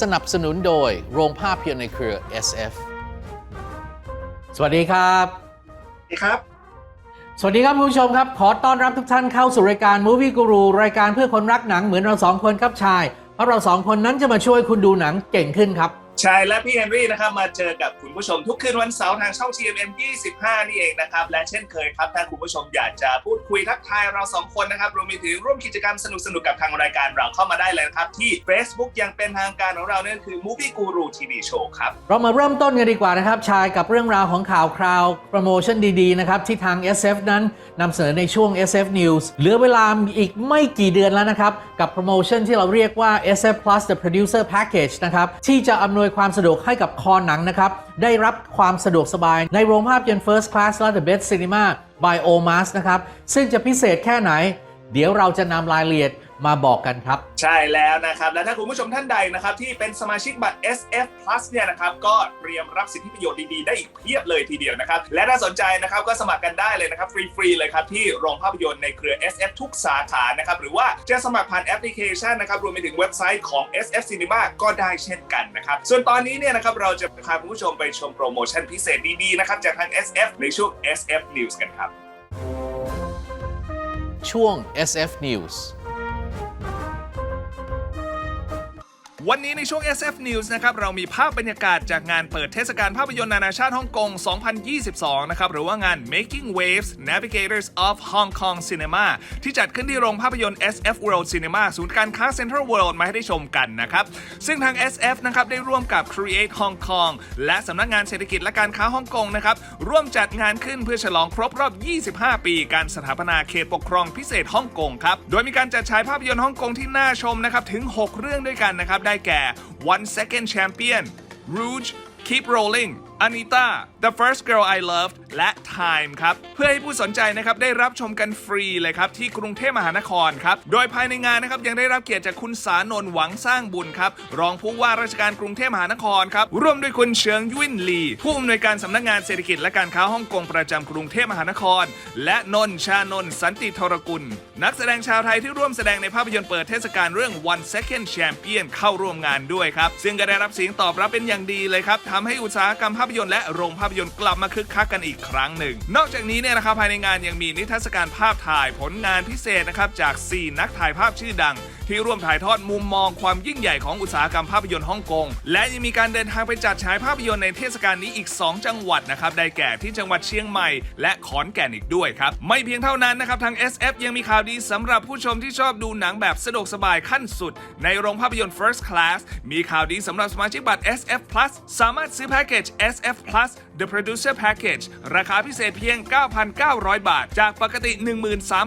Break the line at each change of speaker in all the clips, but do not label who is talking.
สนับสนุนโดยโรงภาพยนตร์ในเครือ SF
สวัสดีครับ
สวัสดีครับ
สวัสดีครับคุณผู้ชมครับ ขอต้อนรับทุกท่านเข้าสู่รายการ Movie Guru รายการเพื่อคนรักหนังเหมือนเราสองคนครับชาย เพราะเราสองคนนั้นจะมาช่วยคุณดูหนังเก่งขึ้นครับ
ชายและพี่เฮนรี่นะครับมาเจอกับคุณผู้ชมทุกคืนวันเสาร์ทางช่อง GMM 25 นี่เองนะครับ และเช่นเคยครับถ้าคุณผู้ชมอยากจะพูดคุยทักทายเราสองคนนะครับรวมไปถึงร่วมกิจกรรมสนุกๆกับทางรายการเราเข้ามาได้เลยนะครับ ที่ Facebook ยังเป็นทางการของเรานั่นคือ Movie Guru TV Show ครับ
เรามาเริ่มต้นกันดีกว่านะครับ ชายกับเรื่องราวของข่าวคราว โปรโมชั่นดีๆนะครับที่ทาง SF นั้นนำเสนอในช่วง SF News เหลือเวลาอีกไม่กี่เดือนแล้วนะครับกับโปรโมชั่นที่เราเรียกว่า SF Plus The Producer Package นะครับที่จะอำนวยความสะดวกให้กับคอหนังนะครับ ได้รับความสะดวกสบายในโรงภาพยนตร์ First Class และ The Best Cinema by OMAS นะครับ ซึ่งจะพิเศษแค่ไหน เดี๋ยวเราจะนำรายละเอียด มาบอกกันครับ
ใช่แล้วนะครับ และถ้าคุณผู้ชมท่านใดนะครับ ที่เป็นสมาชิกบัตร SF Plus เนี่ยนะครับ ก็เตรียมรับสิทธิประโยชน์ดี ๆ ได้อีกเพียบเลยทีเดียวนะครับ และถ้าสนใจนะครับก็สมัครกันได้เลยนะครับ ฟรี ๆ เลยครับ ที่โรงภาพยนตร์ในเครือ SF ทุกสาขานะครับ หรือว่าจะสมัครผ่านแอปพลิเคชันนะครับรวมไปถึงเว็บไซต์ของ SF Cinema ก็ได้เช่นกันนะครับส่วนตอนนี้เนี่ยนะครับเราจะพาคุณผู้ชมไปชมโปรโมชั่นพิเศษดีๆนะครับจากทาง SF ในช่วง SF News กันครับ
ช่วง SF News
วันนี้ในช่วง SF News นะครับเรามีภาพบรรยากาศจากงานเปิดเทศกาลภาพยนตร์นานาชาติฮ่องกง 2022 นะครับหรือว่างาน Making Waves Navigators of Hong Kong Cinema ที่จัดขึ้นที่โรงภาพยนตร์ SF World Cinema ศูนย์การค้า Central World มาให้ได้ชมกันนะครับ ซึ่งทาง SF นะครับได้ร่วมกับ Create Hong Kong และสำนักงานเศรษฐกิจและการค้าฮ่องกงนะครับร่วมจัดงานขึ้นเพื่อฉลองครบรอบ 25 ปี การสถาปนาเขตปกครองพิเศษฮ่องกงครับโดยมีการจัดฉายภาพยนตร์ฮ่องกงที่น่าชมนะครับถึง 6 เรื่องด้วยกันนะครับได้ One Second Champion Rouge Keep Rolling Anita The First Girl I Loved และ Time ครับ เพื่อให้ผู้สนใจนะครับได้รับชมกันฟรีเลยครับ ที่กรุงเทพมหานครครับ โดยภายในงานนะครับยังได้รับเกียรติจากคุณสานนท์หวังสร้างบุญครับ รองผู้ว่าราชการกรุงเทพมหานครครับ ร่วมด้วยคุณเฉิงยุ้นลี ผู้อำนวยการสำนักงานเศรษฐกิจและการค้าฮ่องกงประจำกรุงเทพมหานคร และนนท์ชานนท์สันติทรกุล นักแสดงชาวไทยที่ร่วมแสดงในภาพยนตร์เปิดเทศกาลเรื่อง One Second Champion เข้าร่วมงานด้วยครับซึ่งก็ได้รับเสียงตอบรับเป็นอย่างดีเลยครับทำให้อุตสาหกรรมภาพพยนตร์และโรงภาพยนตร์กลับมาคึกคักกันอีกครั้งหนึ่ง นอกจากนี้เนี่ยนะครับภายในงานยังมีนิทรรศการภาพถ่ายผลงานพิเศษนะครับจาก 4 นักถ่ายภาพชื่อดัง ที่ร่วมถ่ายทอดมุมมองความยิ่งใหญ่ของอุตสาหกรรมภาพยนตร์ฮ่องกง และยังมีการเดินทางไปจัดฉายภาพยนตร์ในเทศกาลนี้อีก 2 จังหวัดนะครับ ได้แก่ที่จังหวัดเชียงใหม่ และขอนแก่นอีกด้วยครับ ไม่เพียงเท่านั้นนะครับ ทาง SF ยังมีข่าวดีสำหรับผู้ชมที่ชอบดูหนังแบบสะดวกสบายขั้นสุด ในโรงภาพยนตร์ First Class มีข่าวดีสำหรับสมาชิกบัตร SF Plus สามารถซื้อแพ็กเกจ SF Plus The Producer Package ราคาพิเศษเพียง 9,900 บาท จากปกติ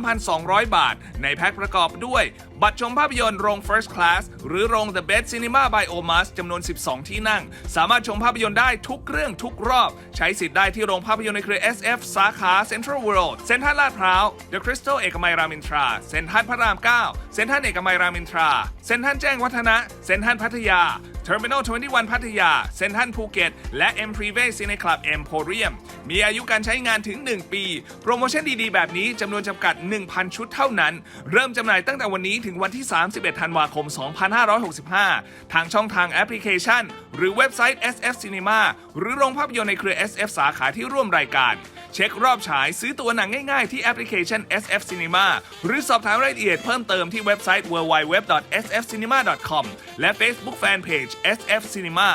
13,200 บาท ในแพ็คประกอบด้วย บัตรชมภาพยนตร์โรง First Class หรือโรง The Best Cinema by Omas จำนวน 12 ที่นั่ง สามารถชมภาพยนตร์ได้ทุกเรื่องทุกรอบ ใช้สิทธิ์ได้ที่โรงภาพยนตร์ในเครือ SF สาขา Central World เซ็นทรัลลาดพร้าว The Crystal เอกมัยรามอินทราเซ็นทรัลพระราม 9 เซ็นทรัลเอกมัยรามอินทราเซ็นทรัลแจ้งวัฒนะ เซ็นทรัลพัทยา Terminal 21 พัทยา เซ็นทรัลภูเก็ต และ M Privé Cine Club Emporium มีอายุการใช้งานถึง 1 ปี โปรโมชั่นดีๆ แบบนี้จำนวนจำกัด 1,000 ชุดเท่านั้น เริ่มจำหน่ายตั้งแต่วันนี้ถึงวันที่ 31 ธันวาคม 2565 ทางช่องทางแอปพลิเคชัน หรือเว็บไซต์ SF Cinema หรือโรงภาพยนตร์ในเครือ SF สาขาที่ร่วมรายการ เช็ครอบฉายซื้อตัวหนังง่ายๆ ที่แอปพลิเคชัน SF Cinema หรือสอบถามรายละเอียดเพิ่มเติมที่เว็บไซต์ www.sfcinema.com และ Facebook Fanpage SF Cinema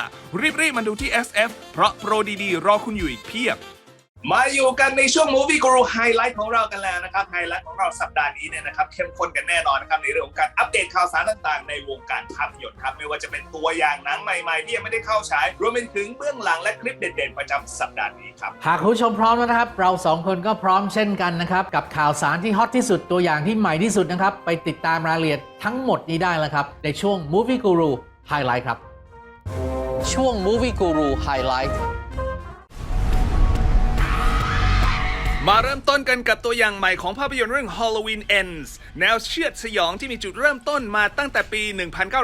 รีบๆมาดูที่ SF เพราะโปรดีๆ รอคุณอยู่อีกเพียบ มาอยู่กันในช่วง Movie Guru ไฮไลท์ของเรากันแล้วนะครับไฮไลท์ของเราสัปดาห์นี้เนี่ยนะครับเข้มข้นกันแน่นอนนะครับในเรื่องของการอัปเดตข่าวสารต่างๆ ในวงการภาพยนตร์ครับไม่ว่าจะเป็นตัวอย่างหนังใหม่ๆ ที่ยังไม่ได้เข้าฉายรวมไปถึงเบื้องหลังและคลิปเด่นๆ ประจำสัปดาห์นี้ครับ
หากคุณผู้ชมพร้อมแล้วนะครับ เราสองคนก็พร้อมเช่นกันนะครับกับข่าวสารที่ฮอตที่สุดตัวอย่างที่ใหม่ที่สุดนะครับไปติดตามรายละเอียดทั้งหมดนี้ได้แล้วครับในช่วง Movie Guru Highlight ครับ
ช่วง Movie Guru Highlight
มาเริ่มต้นกันกับตัวอย่างใหม่ของภาพยนตร์เรื่อง Halloween Ends แนวเชือดสยองที่มีจุดเริ่มต้นมาตั้งแต่ปี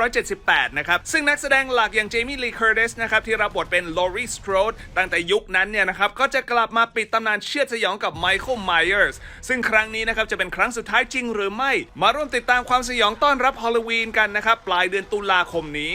1978 นะครับ ซึ่งนักแสดงหลักอย่างเจมี่ลีเคอร์ i สนะครับ ที่รับบทเป็นลอรีสโตรดตั้งแต่ยุคนั้นเนี่ยนะครับ ก็จะกลับมาปิดตำนานเชือดสยองกับไมเคิลไมเออร์สซึ่งครั้งนี้นะครับ จะเป็นครั้งสุดท้ายจริงหรือไม่ มาร่วมติดตามความสยองต้อนรับฮอลลวีนกันนะครับปลายเดือนตุลาคมนี้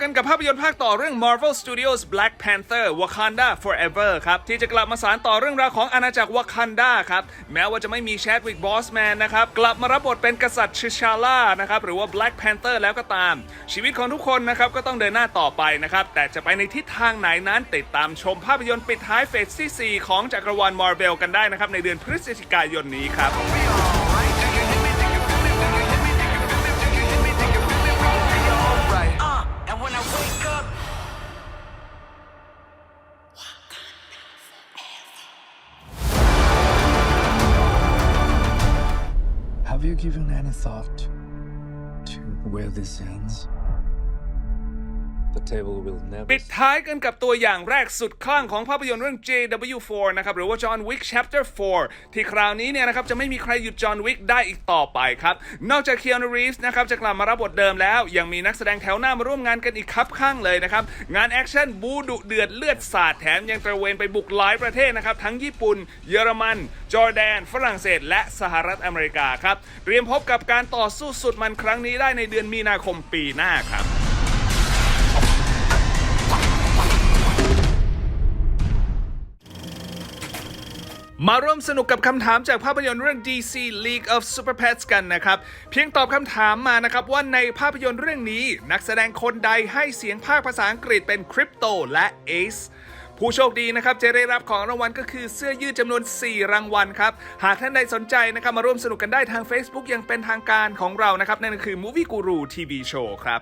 กันกับภาพยนตร์ภาคต่อเรื่อง Marvel Studios Black Panther Wakanda Forever ครับ ที่จะกลับมาสารต่อเรื่องราวของอาณาจักรวากันดาครับ แม้ว่าจะไม่มีแชดวิกบอสแมนนะครับ กลับมารับบทเป็นกษัตริย์ชิชาล่านะครับ หรือว่า Black Panther แล้วก็ตาม ชีวิตของทุกคนนะครับ ก็ต้องเดินหน้าต่อไปนะครับ แต่จะไปในทิศทางไหนนั้นติดตามชมภาพยนตร์ปิดท้ายเฟสที่ 4 ของจักรวาล Marvel กันได้นะครับในเดือนพฤศจิกายนนี้ครับ
when I wake up,
Have you given any thought to where this ends?
ปิดท้ายกันกับตัวอย่างแรกสุดคลั่งของภาพยนตร์เรื่อง JW4 นะครับ หรือว่า John Wick Chapter 4 ที่คราวนี้เนี่ยนะครับ จะไม่มีใครหยุด John Wick ได้อีกต่อไปครับ นอกจาก Keanu Reeves นะครับ จะกลับมารับบทเดิมแล้ว ยังมีนักแสดงแถวหน้ามาร่วมงานกันอีกครับข้างเลยนะครับ งานแอคชั่นบูดุเดือดเลือดสาดแถมยังตระเวนไปบุกหลายประเทศนะครับทั้งญี่ปุ่น เยอรมัน จอร์แดน ฝรั่งเศส และสหรัฐอเมริกาครับเตรียมพบกับการต่อสู้สุดมันครั้งนี้ได้ในเดือนมีนาคมปีหน้าครับ มาร่วมสนุกกับคำถามจากภาพยนตร์เรื่อง DC League of Super Pets กันนะครับ เพียงตอบคำถามมานะครับว่าในภาพยนตร์เรื่องนี้ นักแสดงคนใดให้เสียงภาคภาษาอังกฤษเป็นคริปโตและ Ace ผู้โชคดีนะครับจะได้รับของรางวัลก็คือเสื้อยืดจำนวน 4 รางวัลครับ หากท่านใดสนใจนะครับมาร่วมสนุกกันได้ทาง Facebook ย่างเป็นทางการของเรานะครับ นั่นก็คือ Movie Guru TV Show ครับ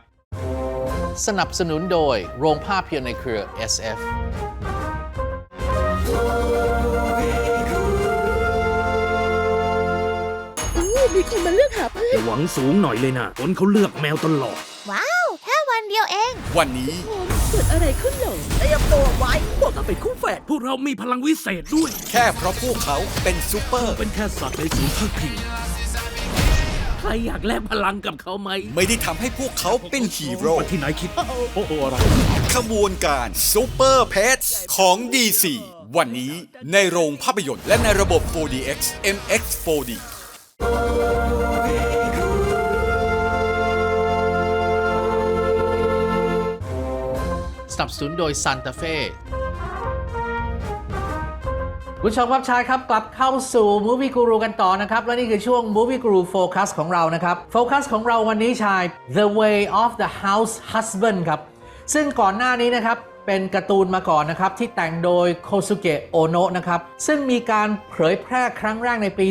สนับสนุนโดยโรงภาพยนตร์ในเครือ SF
มีคนมาเลือกหาเพื่อน
หวังสูงหน่อยเลยนะคนเขาเลือกแมวตลอด
ว้าว แค่วันเดียวเอง
วันนี้
เกิดอะไรขึ้นเหรอเตรียมตัวไว้
พวกเราเป็นคู่แฝดพวกเรามีพลังวิเศษด้วย
แค่เพราะพวกเขาเป็นซูเปอร์
เป็นแค่สัตว์ในศูนย์พักพิงใครอยากแลกพลังกับเขาไหม
ไม่ได้ทำให้พวกเขาเป็นฮีโร่
วันที่ไหนคิด โอ้โหอะไร
ขบวนการซูเปอร์เพ s ของ DC วันนี้ในโรงภาพยนตร์และในระบบ 4DX MX 4D
สนับสนุนโดย Santa Fe
คุณผู้ชมครับชายครับ กลับเข้าสู่ Movie Guru กันต่อนะครับ และนี่คือช่วง Movie Guru Focus ของเรานะครับโฟกัสของเราวันนี้ชาย The Way of the House Husband ครับ ซึ่งก่อนหน้านี้นะครับ เป็นการ์ตูนมาก่อนนะครับ ที่แต่งโดยโคซุเกะโอโนะนะครับ ซึ่งมีการเผยแพร่ครั้งแรกในปี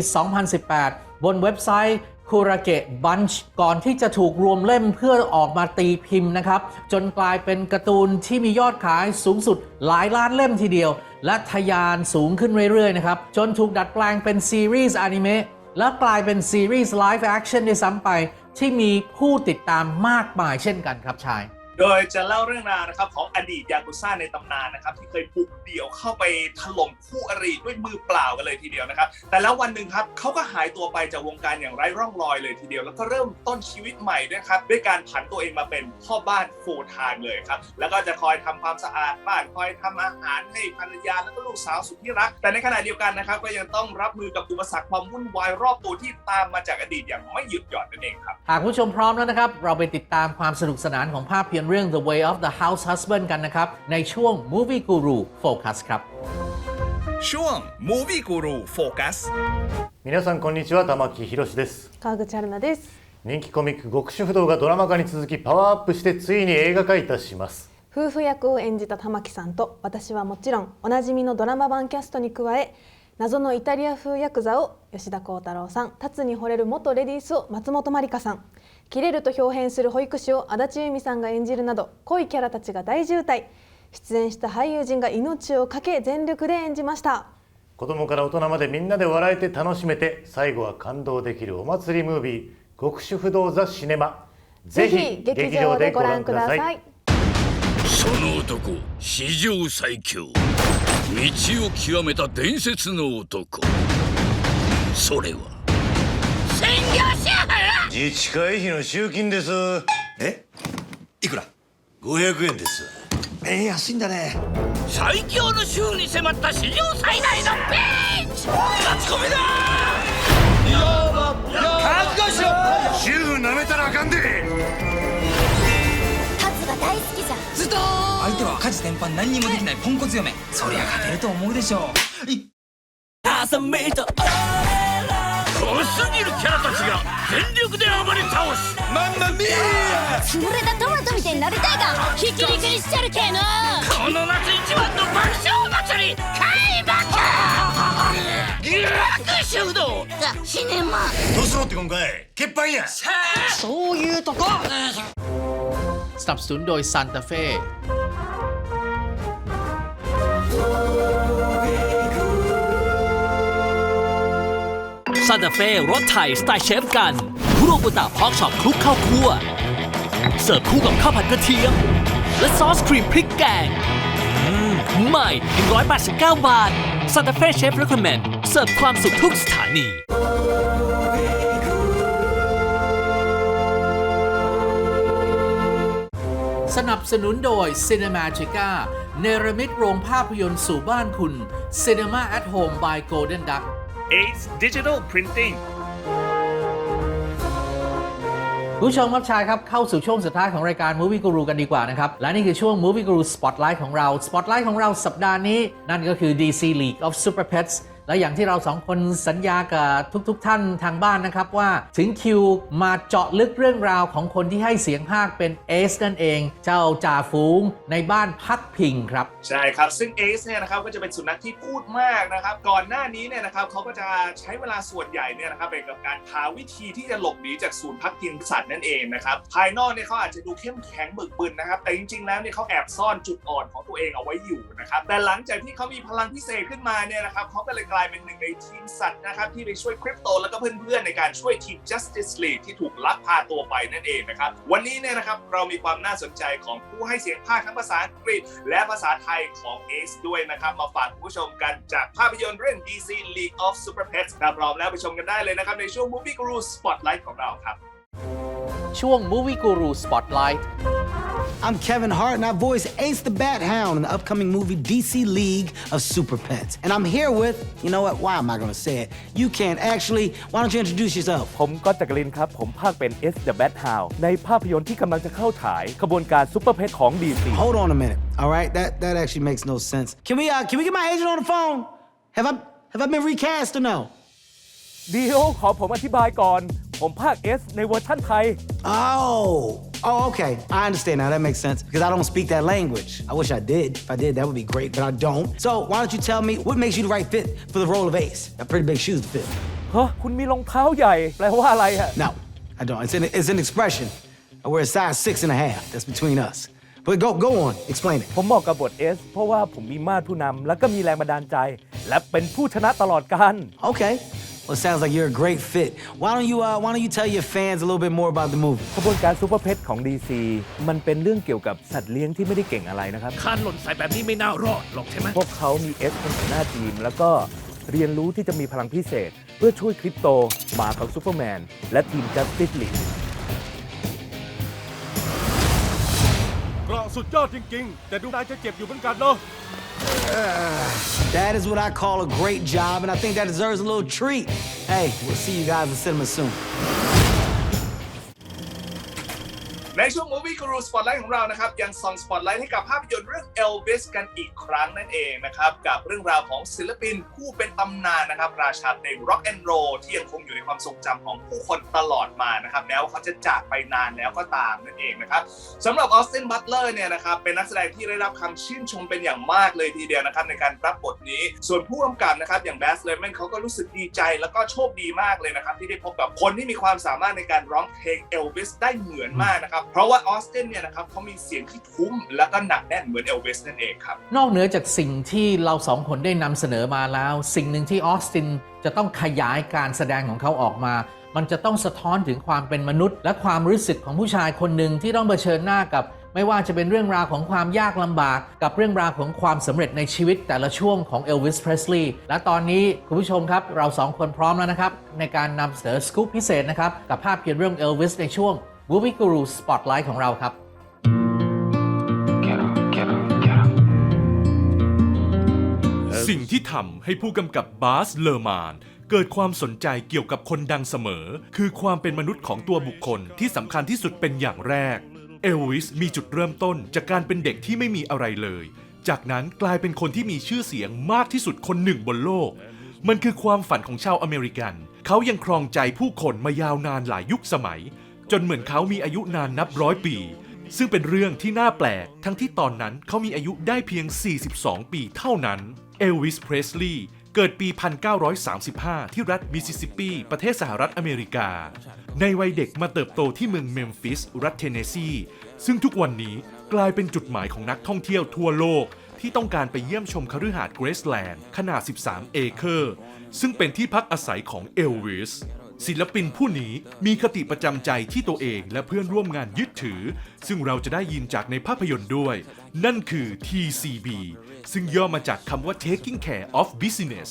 2018 บนเว็บไซต์คูราเกะบันช์ก่อนที่จะถูกรวมเล่มเพื่อออกมาตีพิมพ์นะครับ จนกลายเป็นการ์ตูนที่มียอดขายสูงสุดหลายล้านเล่มทีเดียว และทะยานสูงขึ้นเรื่อยๆนะครับ จนถูกดัดแปลงเป็นซีรีส์อนิเมะและกลายเป็นซีรีส์ไลฟ์แอคชั่นด้วยซ้ำไป ที่มีผู้ติดตามมากมายเช่นกันครับชาย
โดยจะเล่าเรื่องราวนะครับของอดีตยากุซ่าในตำนานนะครับที่เคยบุกเดี่ยวเข้าไปถล่มคู่อริด้วยมือเปล่ากันเลยทีเดียวนะครับ แต่แล้ววันหนึ่งครับเขาก็หายตัวไปจากวงการอย่างไร้ร่องรอยเลยทีเดียว แล้วก็เริ่มต้นชีวิตใหม่ด้วยครับด้วยการผันตัวเองมาเป็นพ่อบ้านฟูทม์เลยครับแล้วก็จะคอยทำความสะอาดบ้านคอยทำอาหารให้ภรรยาแล้วก็ลูกสาวสุดที่รัก แต่ในขณะเดียวกันนะครับก็ยังต้องรับมือกับอุปสรรคความวุ่นวายรอบตัวที่ตามมาจากอดีตอย่างไม่หยุดหย่อนนั่นเองครับ
หากผู้ชมพร้อมแล้วนะครับเราไปติดตามความสนุกสนานของภาพยตร์เรื่อง The Way of the House Husband กันนะครับ ในช่วง Movie Guru Focus ครับ
ช่วง Movie Guru Focus
皆さんこんにちは玉木宏です
川口春奈です
人気コミック極主不動がドラマ化に続きパワーアップしてついに映画化いたします
夫婦役を演じた玉木さんと私はもちろんおなじみのドラマ版キャストに加え謎のイタリア風ヤクザを吉田鋼太郎さん達に惚れる元レディースを松本まりかさん キレると表変する保育士を足立由美さんが演じるなど濃いキャラたちが大渋滞。出演した俳優陣が命を懸け全力で演じました。
子供から大人までみんなで笑えて楽しめて最後は感動できるお祭りムービー極主不動ザ・シネマ。
ぜひ劇場でご覧ください。
その男史上最強。道を極めた伝説の男。それは。専業主婦
自治会費の集金です。
え？いくら？500円です。えー、安いんだね。
最強の主婦に迫った史上最大のピンチ！勝ち込みだ！
覚悟しろ
主婦舐めたらあかんで。
タツが大好きじゃん。
ずっと相手は家事全般何にもできないポンコツ嫁。そりゃ勝てると思うでしょう。い
濃倒す
マンマミー
潰れたトマトみたいになりたいがひき肉にしちゃるけの
この夏一番の爆笑祭り開幕逆主導
ザ・シネマ
どうすろって今回欠板や
そういうとこ
สนับสนุนโดย Santa Fe
ซานตาเฟ่รสไทยสไตล์เชฟกัน คุโรบุตะพอกช็อปคลุกข้าวคั่ว เสิร์ฟคู่กับข้าวผัดกระเทียม และซอสครีมพริกแกงอืมใหม่ 189 บาทซานตาเฟ่เชฟ r e ค o m เมนเสิร์ฟความสุขทุกสถานี
สนับสนุนโดย Cinemagica เนรมิตโรงภาพยนตร์สู่บ้านคุณ Cinema at Home by Golden Duck
Ace Digital Printing
ผู้ชมครับชายครับ เข้าสู่ช่วงสุดท้ายของรายการ Movie Guru กันดีกว่านะครับ และนี่คือช่วง Movie Guru Spotlight ของเรา Spotlight ของเราสัปดาห์นี้ นั่นก็คือ DC League of Super Pets และอย่างที่เราสองคนสัญญากับทุกๆทท่านทางบ้านนะครับว่าถึงคิวมาเจาะลึกเรื่องราวของคนที่ให้เสียงภาคเป็นเอสนั่นเอง เจ้าจ่าฝูงในบ้านพักพิงครับ
ใช่ครับ ซึ่งเอซเนี่ยนะครับก็จะเป็นสุนัขที่พูดมากนะครับก่อนหน้านี้เนี่ยนะครับเขาก็จะใช้เวลาส่วนใหญ่เนี่ยนะครับไปกับการหาวิธีที่จะหลบหนีจากศูนย์พักพิงสัตว์นั่นเองนะครับภายนอกเนี่ยเขาอาจจะดูเข้มแข็งบึกบึนนะครับแต่จริงๆแล้วเนี่ยเขาแอบซ่อนจุดอ่อนของตัวเองเอาไว้อยู่นะครับแต่หลังจากที่เขามีพลังพิเศษขึ้นมาเนี่ยนะครับเขาก็เลยกลายเป็นหนึ่งในทีมสัตว์นะครับที่ไปช่วยคริปโตแล้วก็เพื่อนๆในการช่วยทีม Justice League ที่ถูกลักพาตัวไปนั่นเองนะครับ วันนี้เนี่ยนะครับเรามีความน่าสนใจของผู้ให้เสียงภาคทั้งภาษาอังกฤษ และภาษาไทยของ Ace ด้วยนะครับ มาฝากคุณผู้ชมกันจากภาพยนตร์เรื่อง DC League of Super Pets ถ้าพร้อมแล้วไปชมกันได้เลยนะครับในช่วง Movie Guru Spotlight ของเราครับ
ช่วง Movie Guru Spotlight
I'm Kevin Hart and I voice Ace the Bat Hound in the upcoming movie DC League of Super Pets. And I'm here with, you know what, why am I gonna say it? You can't actually, why don't you introduce yourself?
ผมก็จักรินครับ ผมภาคเป็น S the Bat Hound ในภาพยนตร์ที่กำลังจะเข้าฉายขบวนการซุปเปอร์เพชของ DC
Hold on a minute, all right? That that actually makes no sense. Can we uh can we get my agent on the phone? Have I have I been recast or no?
เดียวขอผมอธิบายก่อน ผมภาค S ในเวอร์ชั่นไทย
Oh, oh, okay. I understand now. That makes sense because I don't speak that language. I wish I did. If I did, that would be great, but I don't. So why don't you tell me what makes you the right fit for the role of Ace? Got pretty big shoes to fill.
ฮะ คุณมีรองเท้าใหญ่ แปลว่าอะไรอะ
No, I don't. It's an it's an expression. I wear a size six and a half. That's between us. But go go on. Explain it.
ผมเหมาะกับบท S เพราะว่าผมมีมาตรผู้นำแล้วก็มีแรงบันดาลใจ และเป็นผู้ชนะตลอดการ
Okay. Well, it sounds like you're a great fit. Why don't you uh, Why don't you tell your fans a little bit more about the movie?
ขบวนการซูเปอร์เพชของ DC มันเป็นเรื่องเกี่ยวกับสัตว์เลี้ยงที่ไม่ได้เก่งอะไรนะครับ
คานหล่นใส่แบบนี้ไม่น่ารอดหรอกใช่ไหม
พวกเขามี S เป็นหัวหน้าทีม แล้วก็เรียนรู้ที่จะมีพลังพิเศษ เพื่อช่วยคริปโตหมาของซูเปอร์แมน และทีม Justice League
เกราะสุดยอดจริงๆ แต่ดูนายจะเจ็บอยู่เหมือนกันเนาะ
That is what I call a great job, and I think that deserves a little treat. Hey, we'll see you guys in cinema soon.
ในช่วง Movie Guru Spotlight ของเรานะครับ ยังส่อง Spotlight ให้กับภาพยนตร์เรื่อง Elvis กันอีกครั้งนั่นเองนะครับ กับเรื่องราวของศิลปินผู้เป็นตำนานนะครับ ราชาเพลง Rock and Roll ที่ยังคงอยู่ในความทรงจำของผู้คนตลอดมานะครับแม้ว่าเขาจะจากไปนานแล้วก็ตามนั่นเองนะครับสำหรับออสตินบัตเลอร์เนี่ยนะครับเป็นนักแสดงที่ได้รับคำชื่นชมเป็นอย่างมากเลยทีเดียวนะครับในการรับบทนี้ ส่วนผู้กำกับนะครับอย่างแบสเลมนเขาก็รู้สึกดีใจแล้วก็โชคดีมากเลยนะครับที่ได้พบกับคนที่มีความสามารถในการร้องเพลง Elvis ได้เหมือนมากนะครับเพราะว่าออสตินเนี่ยนะครับเขามีเสียงที่ทุ้มแล้วก็หนักแน่นเหมือน Elvis นั่นเองครับ
นอกเหนือจากสิ่งที่เราสองคนได้นำเสนอมาแล้ว สิ่งหนึ่งที่ออสตินจะต้องขยายการแสดงของเขาออกมา มันจะต้องสะท้อนถึงความเป็นมนุษย์ และความรู้สึกของผู้ชายคนหนึ่งที่ต้องเผชิญหน้ากับไม่ว่าจะเป็นเรื่องราวของความยากลำบาก กับเรื่องราวของความสำเร็จในชีวิตแต่ละช่วงของเอลวิสเพรสลีย์และตอนนี้คุณผู้ชมครับ เราสองคนพร้อมแล้วนะครับ ในการนำเสนอสกู๊ปพิเศษนะครับ กับภาพยนตร์เรื่องเอลวิสในช่วง Movie Guru Spotlight ของเราครับ
สิ่งที่ทำให้ผู้กำกับบาสเลอร์มานเกิดความสนใจเกี่ยวกับคนดังเสมอ คือความเป็นมนุษย์ของตัวบุคคลที่สำคัญที่สุดเป็นอย่างแรก เอลวิสมีจุดเริ่มต้นจากการเป็นเด็กที่ไม่มีอะไรเลย จากนั้นกลายเป็นคนที่มีชื่อเสียงมากที่สุดคนหนึ่งบนโลก มันคือความฝันของชาวอเมริกัน เขายังครองใจผู้คนมายาวนานหลายยุคสมัย จนเหมือนเขามีอายุนานนับร้อยปี ซึ่งเป็นเรื่องที่น่าแปลก ทั้งที่ตอนนั้นเขามีอายุได้เพียง 42 ปีเท่านั้น เอลวิส เพรสลีย์เกิดปี 1935 ที่รัฐมิสซิสซิปปี ประเทศสหรัฐอเมริกา ในวัยเด็กมาเติบโตที่เมืองเมมฟิส รัฐเทนเนสซี ซึ่งทุกวันนี้กลายเป็นจุดหมายของนักท่องเที่ยวทั่วโลก ที่ต้องการไปเยี่ยมชมคฤหาสน์เกรสแลนด์ขนาด 13 เอเคอร์ ซึ่งเป็นที่พักอาศัยของเอลวิส ศิลปินผู้นี้มีคติประจำใจที่ตัวเองและเพื่อนร่วมงานยึดถือ ซึ่งเราจะได้ยินจากในภาพยนตร์ด้วย นั่นคือ TCB ซึ่งย่อมาจากคำว่า Taking Care of Business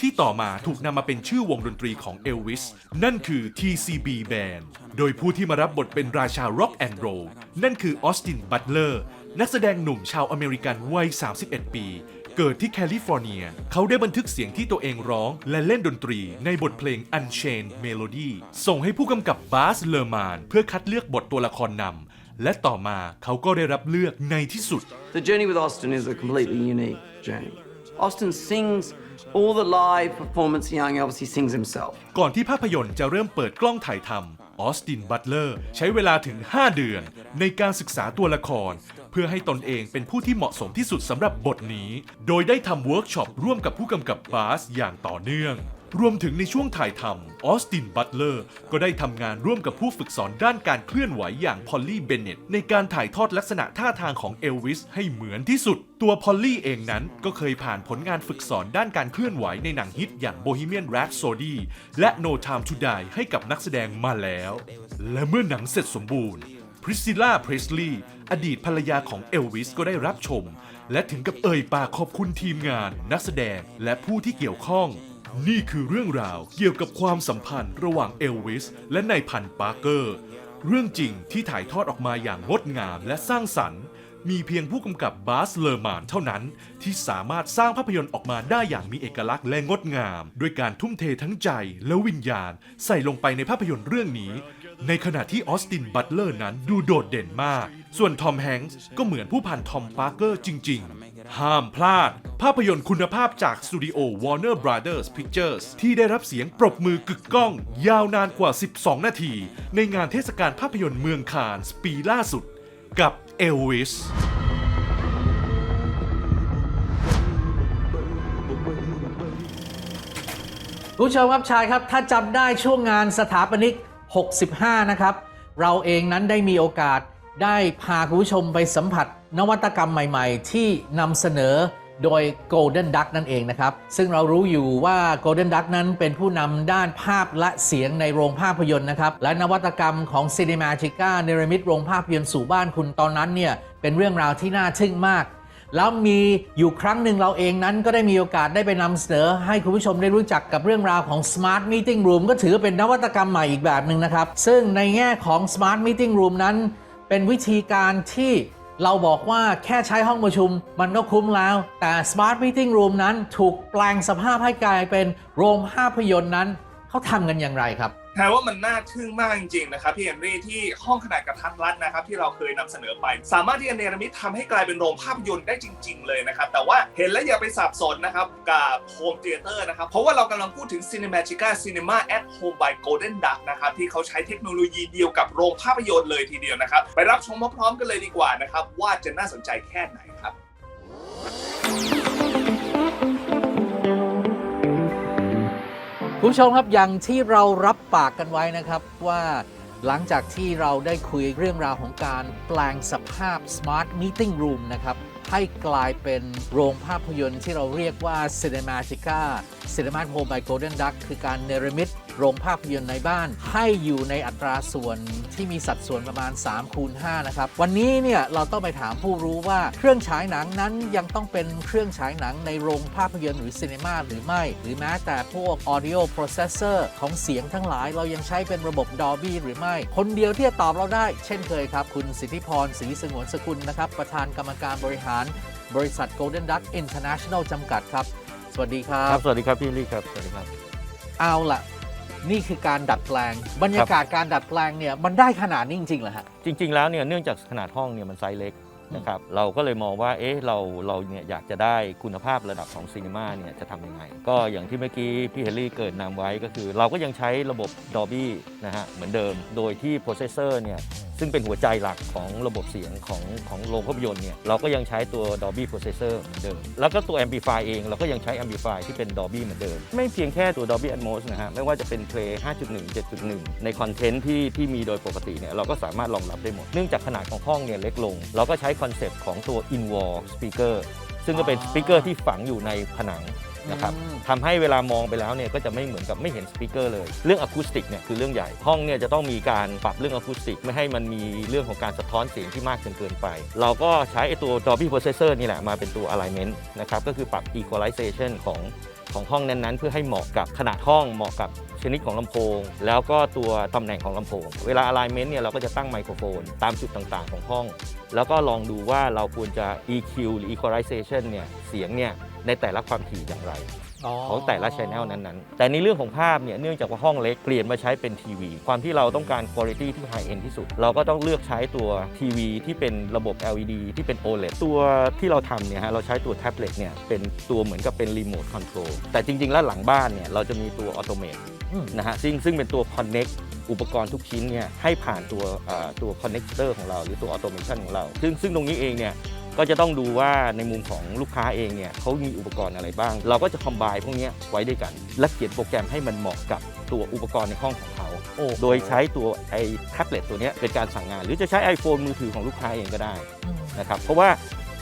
ที่ต่อมาถูกนำมาเป็นชื่อวงดนตรีของเอลวิส นั่นคือ TCB Band โดยผู้ที่มารับบทเป็นราชา Rock and Roll นั่นคือออสติน บัตเลอร์ นักแสดงหนุ่มชาวอเมริกันวัย 31 ปี เกิดที่แคลิฟอร์เนีย เขาได้บันทึกเสียงที่ตัวเองร้อง และเล่นดนตรีในบทเพลง Unchained Melody ส่งให้ผู้กำกับบาสเลอร์มานเพื่อคัดเลือกบทตัวละครนำและต่อมาเขาก็ได้รับเลือกในที่สุด
The journey with Austin is a completely unique journey. Austin sings all the live performance Young Elvis, he sings himself.
ก่อนที่ภาพยนตร์จะเริ่มเปิดกล้องถ่ายทำ ออสติน บัตเลอร์ ใช้เวลาถึง 5 เดือน ในการศึกษาตัวละคร เพื่อให้ตนเองเป็นผู้ที่เหมาะสมที่สุดสำหรับบทนี้ โดยได้ทำเวิร์กช็อปร่วมกับผู้กำกับบาสอย่างต่อเนื่อง รวมถึงในช่วงถ่ายทำออสตินบัตเลอร์ก็ได้ทำงานร่วมกับผู้ฝึกสอนด้านการเคลื่อนไหวอย่างพอลลี่เบนเนตในการถ่ายทอดลักษณะท่าทางของเอลวิสให้เหมือนที่สุด ตัวพอลลี่เองนั้นก็เคยผ่านผลงานฝึกสอนด้านการเคลื่อนไหวในหนังฮิตอย่าง Bohemian Rhapsody และ No Time to Die ให้กับนักแสดงมาแล้ว และเมื่อหนังเสร็จสมบูรณ์พริสซิล่า เพรสลีย์อดีตภรรยาของเอลวิสก็ได้รับชม และถึงกับเอ่ยปากขอบคุณทีมงาน นักแสดงและผู้ที่เกี่ยวข้อง นี่คือเรื่องราวเกี่ยวกับความสัมพันธ์ระหว่างเอลวิส และนายพันปาร์เกอร์ เรื่องจริงที่ถ่ายทอดออกมาอย่างงดงามและสร้างสรรค์ มีเพียงผู้กำกับบาสเลอร์มานเท่านั้น ที่สามารถสร้างภาพยนตร์ออกมาได้อย่างมีเอกลักษณ์และงดงาม ด้วยการทุ่มเททั้งใจและวิญญาณ ใส่ลงไปในภาพยนตร์เรื่องนี้ ในขณะที่ออสตินบัตเลอร์นั้นดูโดดเด่นมาก ส่วนทอมแฮงส์ก็เหมือนผู้พันทอมปาร์เกอร์จริง ๆ ห้ามพลาด ภาพยนตร์คุณภาพจากสตูดิโอ Warner Brothers Pictures ที่ได้รับเสียงปรบมือกึกก้อง ยาวนานกว่า 12 นาที ในงานเทศกาลภาพยนตร์เมืองคานส์ปีล่าสุด กับเอลวิส
ผู้ชมครับชายครับ ถ้าจำได้ช่วงงานสถาปนิก 65 นะครับ เราเองนั้นได้มีโอกาสได้พาคุณผู้ชมไปสัมผัส นวัตกรรมใหม่ๆ ที่นำเสนอโดย Golden Duck นั่นเองนะครับ ซึ่งเรารู้อยู่ว่า Golden Duck นั้นเป็นผู้นำด้านภาพและเสียงในโรงภาพยนตร์นะครับ และนวัตกรรมของ Cinematica เนรมิตโรงภาพยนตร์สู่บ้านคุณตอนนั้นเนี่ย เป็นเรื่องราวที่น่าทึ่งมาก แล้วมีอยู่ครั้งหนึ่งเราเองนั้นก็ได้มีโอกาสได้ไปนำเสนอ ให้คุณผู้ชมได้รู้จักกับเรื่องราวของ Smart Meeting Room ก็ถือเป็นนวัตกรรมใหม่อีกแบบหนึ่งนะครับ ซึ่งในแง่ของ Smart Meeting Room นั้นเป็นวิธีการที่ เราบอกว่าแค่ใช้ห้องประชุมมันก็คุ้มแล้ว แต่ Smart Meeting Room นั้นถูกแปลงสภาพให้กลายเป็นโรงภาพยนตร์นั้น เขาทำกันอย่างไรครับ
แปลว่ามันน่าทึ่งมากจริงๆนะครับพี่เฮนรี่ที่ห้องขนาดกระทัดรัดนะครับที่เราเคยนำเสนอไป สามารถที่จะเนรมิตทำให้กลายเป็นโรงภาพยนตร์ได้จริง ๆ เลยนะครับ แต่ว่าเห็นแล้วอย่าไปสับสนนะครับกับโฮมเทเตอร์นะครับ เพราะว่าเรากำลังพูดถึง Cinemagica Cinema at Home by Golden Duck นะครับ ที่เขาใช้เทคโนโลยีเดียวกับโรงภาพยนตร์เลยทีเดียวนะครับ ไปรับชมพร้อมๆกันเลยดีกว่านะครับ ว่าจะน่าสนใจแค่ไหนครับ
คุณผู้ชมครับอย่างที่เรารับปากกันไว้นะครับว่าหลังจากที่เราได้คุยเรื่องราวของการแปลงสภาพ Smart Meeting Room นะครับ ให้กลายเป็นโรงภาพยนตร์ที่เราเรียกว่า Cinematica Cinema Home by Golden Duck คือการเนรมิตโรงภาพยนตร์ในบ้าน ให้อยู่ในอัตราส่วนที่มีสัดส่วนประมาณ3คูณ5นะครับ วันนี้เนี่ยเราต้องไปถามผู้รู้ว่าเครื่องฉายหนังนั้นยังต้องเป็นเครื่องฉายหนังในโรงภาพยนตร์หรือซีนีมาหรือไม่ หรือแม้แต่พวก audio processor ของเสียงทั้งหลาย เรายังใช้เป็นระบบ Dolby หรือไม่ คนเดียวที่จะตอบเราได้ เช่นเคยครับ คุณสิทธิพรศรีสงวนสกุลนะครับประธานกรรมการบริหารบริษัท Golden Duck International จำกัดครับ สวัสดีครับ
ครับสวัสดีครับพี่ลี่ครับ สวัสดีครับ
เอาล่ะนี่คือการดัดแปลง บรรยากาศการดัดแปลงเนี่ยมันได้ขนาดนี้จริงๆเหรอฮะ
จริง ๆ แล้วเนี่ยเนื่องจากขนาดห้องเนี่ยมันไซส์เล็กนะครับ เราก็เลยมองว่า เอ๊ะ เราเราเนี่ยอยากจะได้คุณภาพระดับของซีนีมาเนี่ยจะทำยังไง ก็อย่างที่เมื่อกี้พี่เฮนรี่เกิดนำไว้ก็คือ เราก็ยังใช้ระบบ Dolby นะฮะเหมือนเดิม โดยที่โปรเซสเซอร์เนี่ยซึ่งเป็นหัวใจหลักของระบบเสียงของของโรงภาพยนตร์เนี่ยเราก็ยังใช้ตัว Dolby Processor เหมือนเดิม แล้วก็ตัว Amplify เองเราก็ยังใช้ Amplify ที่เป็น Dolby เหมือนเดิม ไม่เพียงแค่ตัว Dolby Atmos นะฮะ ไม่ว่าจะเป็น Play 5.1 7.1 ในคอนเทนต์ที่ที่มีโดยปกติเนี่ยเราก็สามารถรองรับได้หมด เนื่องจากขนาดของห้องเนี่ยเล็กลง เราก็ใช้คอนเซปต์ของตัว in-wall speaker ซึ่งก็เป็นสปีกเกอร์ที่ฝังอยู่ในผนัง นะครับ
อืม
ทำให้เวลามองไปแล้วเนี่ยก็จะไม่เหมือนกับไม่เห็นสปีกเกอร์เลย เรื่องอะคูสติกเนี่ยคือเรื่องใหญ่ ห้องเนี่ยจะต้องมีการปรับเรื่องอะคูสติก ไม่ให้มันมีเรื่องของการสะท้อนเสียงที่มากจนเกินไป เราก็ใช้ไอ้ตัว Dolby Processor นี่แหละมาเป็นตัว alignment นะครับก็คือปรับ equalization ของของห้องนั้นๆ เพื่อให้เหมาะกับขนาดห้องเหมาะกับชนิดของลำโพง แล้วก็ตัวตำแหน่งของลำโพง เวลา alignment เนี่ยเราก็จะตั้งไมโครโฟน ตามจุดต่างๆ ของห้อง แล้วก็ลองดูว่าเราควรจะ EQ หรือ equalization เนี่ยเสียงเนี่ย ในแต่ละความถี่อย่างไร ของแต่ละช anel นั้นๆ แต่ในเรื่องของภาพเนี่ยเนื่องจากว่าห้องเล็กเปลี่ยนมาใช้เป็นทีวี ความที่เราต้องการคุณภาพที่ high end ที่สุด เราก็ต้องเลือกใช้ตัวทีวีที่เป็นระบบ LED ที่เป็น OLED ตัวที่เราทำเนี่ยฮะเราใช้ตัวแท็บเล็ตเนี่ยเป็นตัวเหมือนกับเป็นรีโมทคอนโทรลแต่จริง ๆ แล้วหลังบ้านเนี่ยเราจะมีตัวออโตเมต
อืม
นะฮะซึ่งซึ่งเป็นตัว connect อุปกรณ์ทุกชิ้นเนี่ยให้ผ่านตัวเอ่อตัว connector ของเรา หรือตัว automation ของเรา ซึ่งซึ่งตรงนี้เองเนี่ย ก็จะต้องดูว่าในมุมของลูกค้าเองเนี่ยเขามีอุปกรณ์อะไรบ้าง เราก็จะคอมไบพวกเนี้ยไว้ด้วยกัน และเขียนโปรแกรมให้มันเหมาะกับตัวอุปกรณ์ในห้องของเขา โดยใช้ตัวไอ้แท็บเล็ตตัวเนี้ยเป็นการสั่งงาน หรือจะใช้ iPhone มือถือของลูกค้าเองก็ได้นะครับเพราะว่า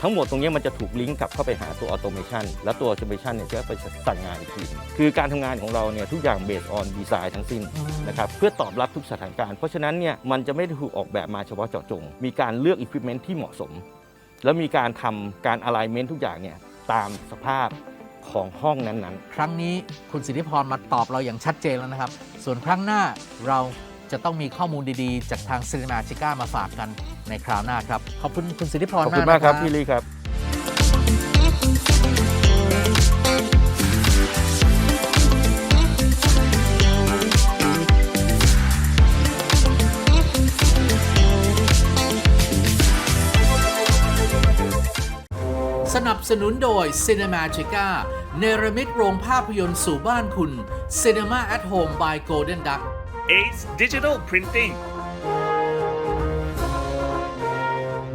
ทั้งหมดตรงเนี้ยมันจะถูกลิงก์กลับเข้าไปหาตัวออโตเมชันและตัวออโตเมชันเนี่ยจะไปสั่งงานอีกทีหนึ่งคือการทำงานของเราเนี่ยทุกอย่างเบสออนดีไซน์ทั้งสิ้นนะครับเพื่อตอบรับทุกสถานการณ์ เพราะฉะนั้นเนี่ยมันจะไม่ได้ถูกออกแบบมาเฉพาะเจาะจง มีการเลือกอุปกรณ์ที่เหมาะสม แล้วมีการทำการ alignment ทุกอย่างเนี่ยตามสภาพของห้องนั้นๆ
ครั้งนี้คุณสิทธิพรมาตอบเราอย่างชัดเจนแล้วนะครับ ส่วนครั้งหน้าเราจะต้องมีข้อมูลดีๆ จากทางซีนีมาชิก้ามาฝากกันในคราวหน้าครับ ขอบคุณคุณสิทธิพร
ขอบคุณ
มาก
มากครับ
นะ
พี่ลีครับ
สนับสนุนโดย Cinemagica เนรมิตโรงภาพยนตร์สู่บ้านคุณ Cinema at Home by Golden Duck
Ace Digital Printing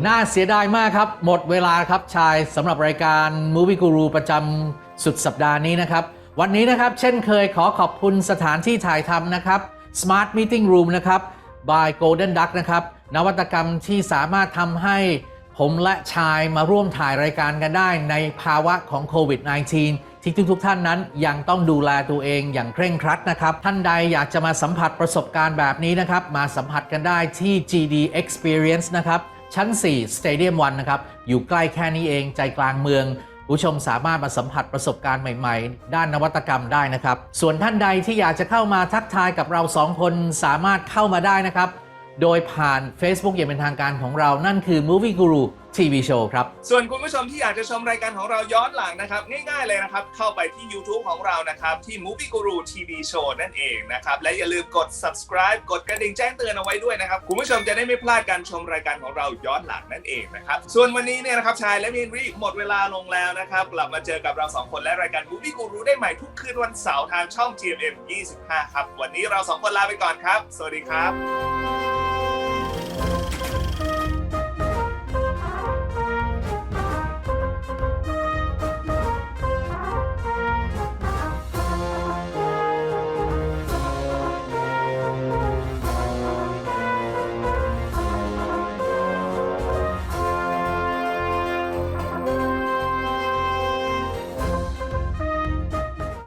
น่าเสียดายมากครับ หมดเวลาครับชายสำหรับรายการ Movie Guru ประจำสุดสัปดาห์นี้นะครับ วันนี้นะครับ เช่นเคยขอขอบคุณสถานที่ถ่ายทำนะครับ Smart Meeting Room นะครับ by Golden Duck นะครับ นวัตกรรมที่สามารถทำให้ ผมและชายมาร่วมถ่ายรายการกันได้ในภาวะของโควิด -19 ที่ทุกๆท่านนั้นยังต้องดูแลตัวเองอย่างเคร่งครัดนะครับ ท่านใดอยากจะมาสัมผัสประสบการณ์แบบนี้นะครับ มาสัมผัสกันได้ที่ GD Experience นะครับชั้น 4 Stadium 1 นะครับ อยู่ใกล้แค่นี้เองใจกลางเมือง ผู้ชมสามารถมาสัมผัสประสบการณ์ใหม่ ๆ ด้านนวัตกรรมได้นะครับ ส่วนท่านใดที่อยากจะเข้ามาทักทายกับเราสองคนสามารถเข้ามาได้นะครับ โดยผ่าน Facebook อย่างเป็นทางการของเรานั่นคือ Movie Guru ทีวีโชว์ครับ
ส่วนคุณผู้ชมที่อยากจะชมรายการของเราย้อนหลังนะครับ ง่ายๆเลยนะครับ เข้าไปที่ YouTube ของเรานะครับ ที่ Movie Guru TV Show นั่นเองนะครับ และอย่าลืมกด subscribe กดกระดิ่งแจ้งเตือนเอาไว้ด้วยนะครับ คุณผู้ชมจะได้ไม่พลาดการชมรายการของเราย้อนหลังนั่นเองนะครับ ส่วนวันนี้เนี่ยนะครับชายและมีนรีหมดเวลาลงแล้วนะครับกลับมาเจอกับเราสองคนและรายการ Movie Guru ได้ใหม่ทุกคืนวันเสาร์ทางช่อง GMM 25 ครับวันนี้เราสองคนลาไปก่อนครับ สวัสดีครับ